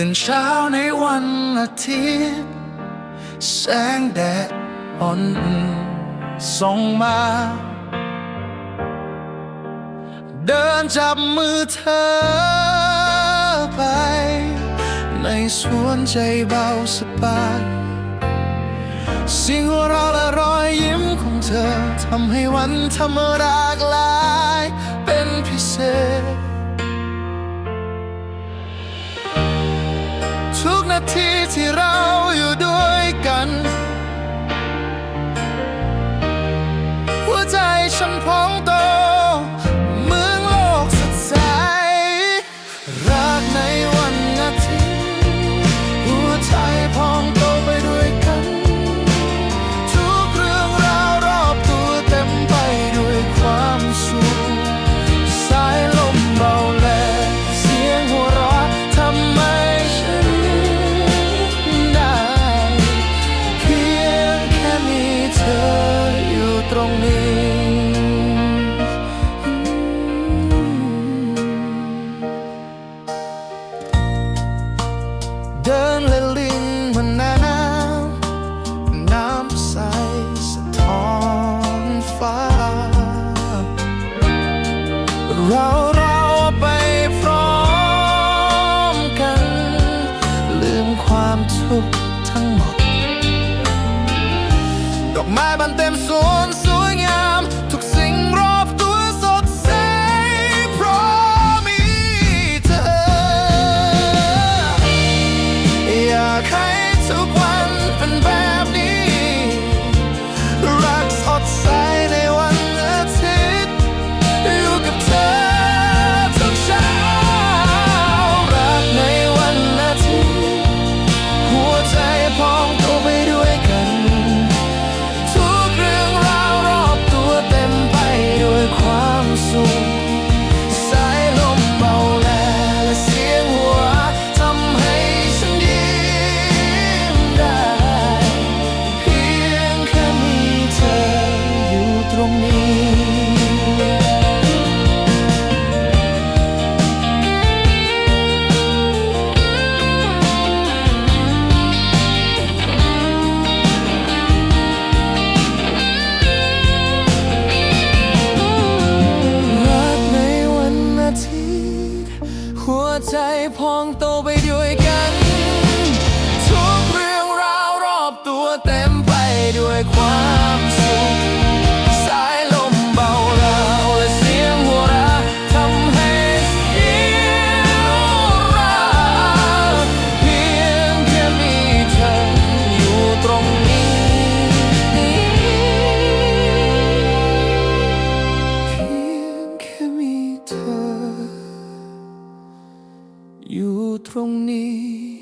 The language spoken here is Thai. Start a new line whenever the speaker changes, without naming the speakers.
ตื่นเช้าในวันอาทิตย์ แสงแดดอ่อนส่องมา เดินจับมือเธอไป ในสวนใจเบาสบายสิ่งเราและรอยยิ้มของเธอทำให้วันธรรมดากลายเป็นพิเศษาทีที่เราอยู่ด้วยกัน หัวใจฉันพองโต Doch mij bent hem soms หัวใจพองโตไปด้วยกัน 风，你